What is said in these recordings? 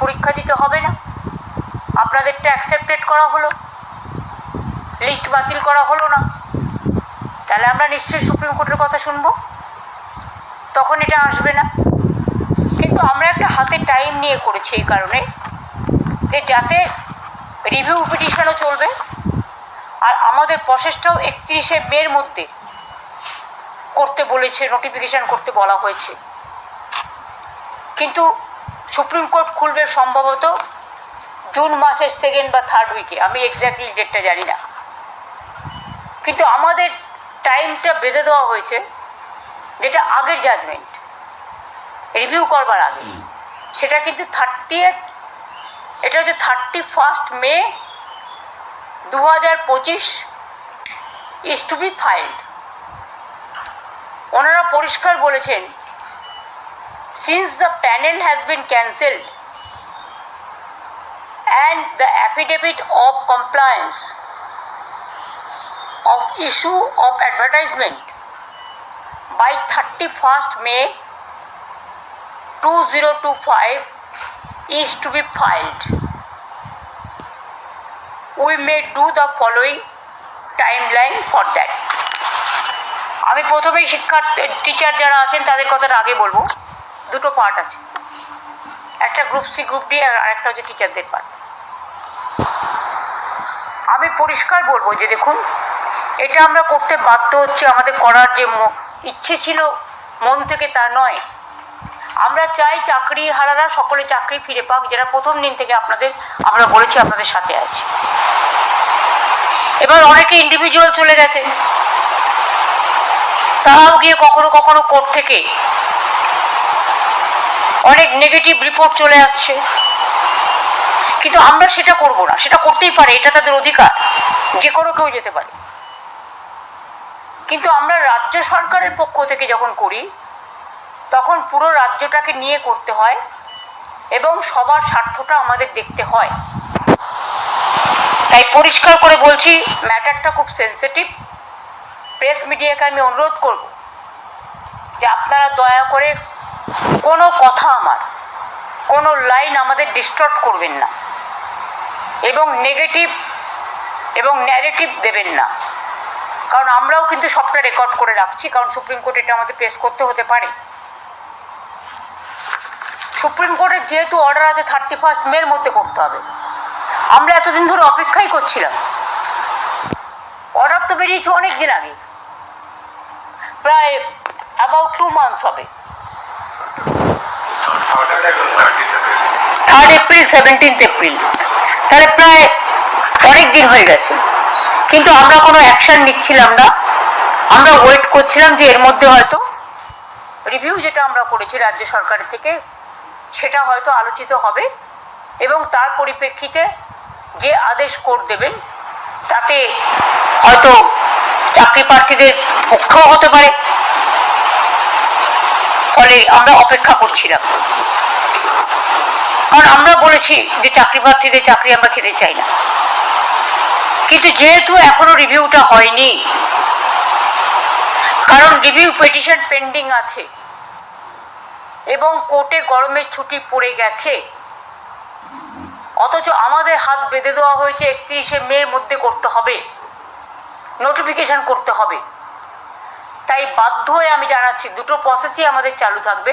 পরীক্ষা দিতে হবে না। আপনাদেরটা অ্যাকসেপ্টেড করা হলো। লিস্ট বাতিল করা হলো না। তাহলে আমরা নিশ্চয়ই সুপ্রিম কোর্টের কথা শুনব। তখন এটা আসবে না। কিন্তু আমরা একটা হাতে টাইম নিয়ে করেছি এই কারণে যে যাতে রিভিউ পিটিশনও চলবে আর আমাদের প্রসেসটাও একত্রিশে মের মধ্যে করতে বলেছে নোটিফিকেশান করতে বলা হয়েছে। কিন্তু সুপ্রিম কোর্ট খুলবে সম্ভবত জুন মাসের সেকেন্ড বা থার্ড উইকে আমি এক্স্যাক্টলি ডেটটা জানি না। কিন্তু আমাদের টাইমটা বেঁধে দেওয়া হয়েছে, যেটা আগের জাজমেন্ট রিভিউ করবার আগে। সেটা কিন্তু থার্টি এটা হচ্ছে থার্টি ফার্স্ট মে দু হাজার পঁচিশ ইজ টু বি ফাইল্ড ওনারা পরিষ্কার বলেছেন since the panel has been cancelled and the affidavit of compliance of issue of advertisement by 31st May 2025 is to be filed. We may do the following timeline for that. আমি প্রথমেই শিক্ষার teacher যারা আছেন তাদের কথাটা আগে বলব দুটো পার্ট আছে। একটা গ্রুপ সি গ্রুপ ডি আর একটা হচ্ছে টিচারদের পার্ট আমি পরিষ্কার বলব যে দেখুন, এটা আমরা করতে বাধ্য হচ্ছে, আমাদের করার যে ইচ্ছে ছিল, মন থেকে তা নয়। আমরা চাই চাকরি হারারা সকলে চাকরি ফিরে পাক যারা প্রথম দিন থেকে আপনাদের, আমরা বলেছি, আপনাদের সাথে আছে। এবার অনেকে ইন্ডিভিজুয়াল চলে গেছে। তারাও গিয়ে কখনো কখনো কোর্ট থেকে অনেক নেগেটিভ রিপোর্ট চলে আসছে। কিন্তু আমরা সেটা করব না, সেটা করতেই পারে, এটা তাদের অধিকার, যে কোনো কেউ যেতে পারে। কিন্তু আমরা রাজ্য সরকারের পক্ষ থেকে যখন করি, তখন পুরো রাজ্যটাকে নিয়ে করতে হয় এবং সবার স্বার্থটা আমাদের দেখতে হয়। তাই পরিষ্কার করে বলছি, ম্যাটারটা খুব সেন্সিটিভ প্রেস মিডিয়াকে আমি অনুরোধ করব যে আপনারা দয়া করে কোনো কথা আমার, কোনো লাইন আমাদের ডিস্টর্ট করবেন না। এবং নেগেটিভ এবং ন্যারেটিভ দেবেন না। কারণ আমরাও কিন্তু সবটা রেকর্ড করে রাখছি, কারণ সুপ্রিম কোর্ট এটা আমাদের পেশ করতে হতে পারে। সুপ্রিম কোর্টের যেহেতু অর্ডার আছে থার্টি ফার্স্ট মের মধ্যে করতে হবে। আমরা এতদিন ধরে অপেক্ষাই করছিলাম। অর্ডার তো বেরিয়েছে অনেক দিন আগে। প্রায় অ্যাবাউট টু মান্থস হবে। থার্ড এপ্রিল সেভেন্টিন্থ এপ্রিল তাহলে প্রায় অনেক দিন হয়ে গেছে। কিন্তু আমরা কোনো অ্যাকশন নিচ্ছিলাম না। আমরা ওয়েট করছিলাম যে এর মধ্যে হয়তো রিভিউ যেটা আমরা করেছি রাজ্য সরকারের থেকে, সেটা হয়তো আলোচিত হবে এবং তার পরিপ্রেক্ষিতে যে আদেশ কোর্ট দেবেন, তাতে হয়তো চাকরি প্রার্থীদের পক্ষেও হতে পারে। ফলে আমরা অপেক্ষা করছিলাম। কারণ আমরা বলেছি যে চাকরি প্রার্থীদের চাকরি আমরা খেতে চাই না। কিন্তু যেহেতু এখনও রিভিউটা হয়নি, কারণ রিভিউ পিটিশন পেন্ডিং আছে এবং কোর্টে গরমের ছুটি পড়ে গেছে, অথচ আমাদের হাত বেঁধে দেওয়া হয়েছে একত্রিশে মের মধ্যে করতে হবে নোটিফিকেশন করতে হবে। তাই বাধ্য হয়ে আমি জানাচ্ছি, দুটো প্রসেসই আমাদের চালু থাকবে।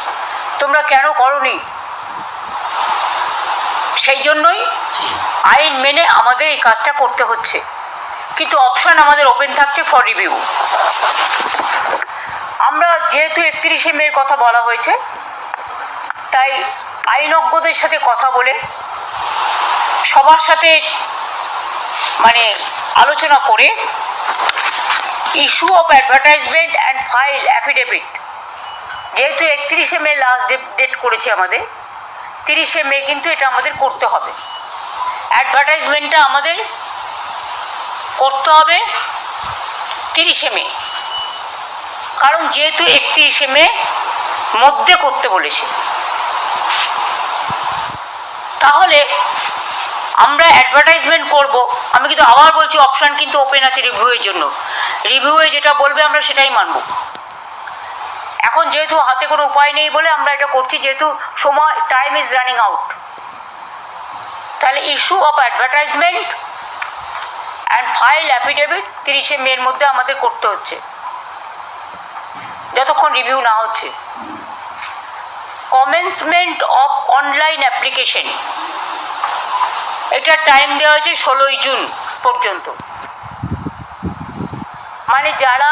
তোমরা কেন করনি? সেই জন্যই আইন মেনে আমাদের এই কাজটা করতে হচ্ছে। কিন্তু অপশন আমাদের ওপেন থাকছে ফর রিভিউ আমরা যেহেতু একত্রিশে মের কথা বলা হয়েছে, তাই আইনজ্ঞদের সাথে কথা বলে, সবার সাথে মানে আলোচনা করে issue of advertisement and file affidavit যেহেতু একত্রিশে মে লাস্ট ডেট ডেট করেছে আমাদের, তিরিশে মে কিন্তু এটা আমাদের করতে হবে। অ্যাডভার্টাইজমেন্টটা আমাদের করতে হবে তিরিশে মে। কারণ যেহেতু একত্রিশে মে মধ্যে করতে বলেছে। তাহলে আমরা অ্যাডভার্টাইজমেন্ট করব। আমি কিন্তু আবার বলছি অপশান কিন্তু ওপেন আছে রিভিউয়ের জন্য। রিভিউয়ে যেটা বলবে আমরা সেটাই মানব। এখন যেহেতু হাতে কোনো উপায় নেই বলে আমরা এটা করছি, যেহেতু সময় টাইম ইজ রানিং আউট তাহলে issue of advertisement and file affidavit তিরিশে মের মধ্যে আমাদের করতে হচ্ছে। যতক্ষণ রিভিউ না হচ্ছে। কমেন্সমেন্ট অফ অনলাইন অ্যাপ্লিকেশন এটা টাইম দেওয়া হয়েছে ষোলোই জুন পর্যন্ত। মানে যারা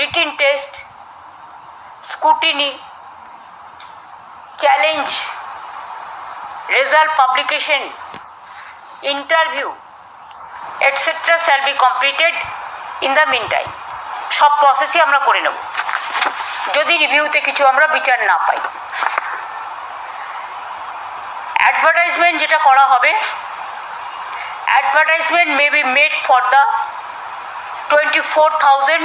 written test scrutiny challenge publication interview etcetera shall be completed in the mean time সব প্রসেসই আমরা করে নেব। যদি রিভিউতে কিছু আমরা বিচার না পাই। অ্যাডভার্টাইজমেন্ট যেটা করা হবে advertisement may be made for the twenty four thousand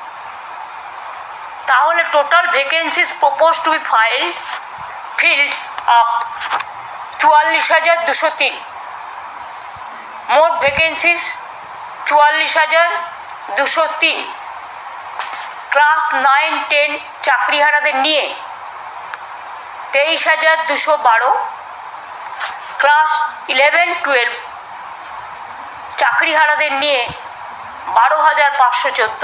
তাহলে total vacancies propose to be file filled up চুয়াল্লিশ হাজার দুশো তিন। মোট ভ্যাকেন্সিস চুয়াল্লিশ হাজার দুশো তিন। ক্লাস নাইন টেন চাকরিহারাদের নিয়ে তেইশ হাজার দুশো বারো। ক্লাস ইলেভেন টুয়েলভ চাকরিহারাদের নিয়ে বারো হাজার পাঁচশো চোদ্দ।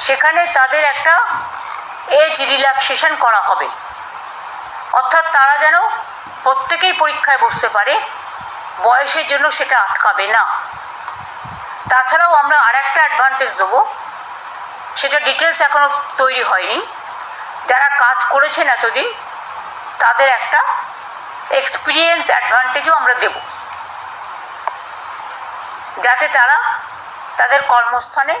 সেখানে তাদের একটা এজ রিল্যাক্সেশন করা হবে। অর্থাৎ তারা যেন প্রত্যেকেই পরীক্ষায় বসতে পারে, বয়সের জন্য সেটা আটকাবে না। তাছাড়াও আমরা আর একটা অ্যাডভান্টেজ দেবো, সেটা ডিটেলস এখনও তৈরি হয়নি। যারা কাজ করেছেন এতদিন, তাদের একটা এক্সপিরিয়েন্স অ্যাডভান্টেজও আমরা দেব। যাতে তারা তাদের কর্মস্থানে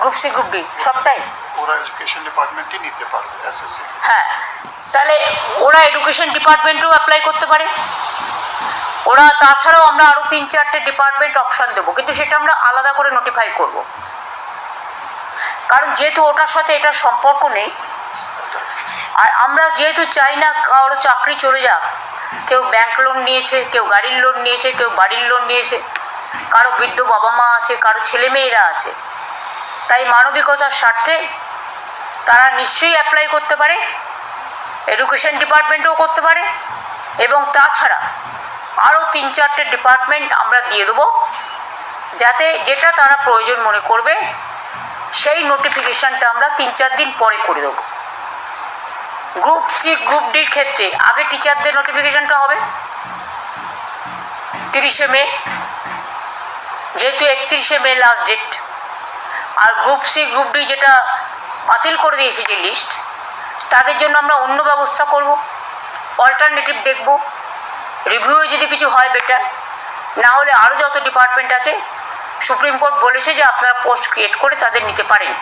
গ্রুপ সি গ্রুপ ডি সবটাই। ওরা এডুকেশন ডিপার্টমেন্টই নিতে পারবে এসএসসি হ্যাঁ। তাহলে ওরা এডুকেশন ডিপার্টমেন্টেও অ্যাপ্লাই করতে পারে। ওরা তাছাড়াও আমরা আরও তিন চারটে ডিপার্টমেন্ট অপশান দেবো কিন্তু সেটা আমরা আলাদা করে নোটিফাই করব। কারণ যেহেতু ওটার সাথে এটার সম্পর্ক নেই আর আমরা যেহেতু চাই না কারও চাকরি চলে যাক কেউ ব্যাংক লোন নিয়েছে কেউ গাড়ির লোন নিয়েছে কেউ বাড়ির লোন নিয়েছে কারও বৃদ্ধ বাবা মা আছে কারও ছেলে মেয়েরা আছে তাই মানবিকতার স্বার্থে তারা নিশ্চয়ই অ্যাপ্লাই করতে পারে এডুকেশন ডিপার্টমেন্টেও করতে পারে, এবং তাছাড়া আরও তিন চারটে ডিপার্টমেন্ট আমরা দিয়ে দেবো, যাতে যেটা তারা প্রয়োজন মনে করবে, সেই নোটিফিকেশানটা আমরা তিন চার দিন পরে করে দেবো। গ্রুপ সি গ্রুপ ডির ক্ষেত্রে আগে টিচারদের নোটিফিকেশানটা হবে, তিরিশে মে, যেহেতু একত্রিশে মে লাস্ট ডেট আর গ্রুপ সি গ্রুপ ডি যেটা বাতিল করে দিয়েছে যে লিস্ট তাদের জন্য আমরা অন্য ব্যবস্থা করব অল্টারনেটিভ দেখব রিভিউ যদি কিছু হয় বেটার না হলে আরও যত ডিপার্টমেন্ট আছে সুপ্রিম কোর্ট বলেছে যে আপনারা পোস্ট ক্রিয়েট করে তাদের নিতে পারেন।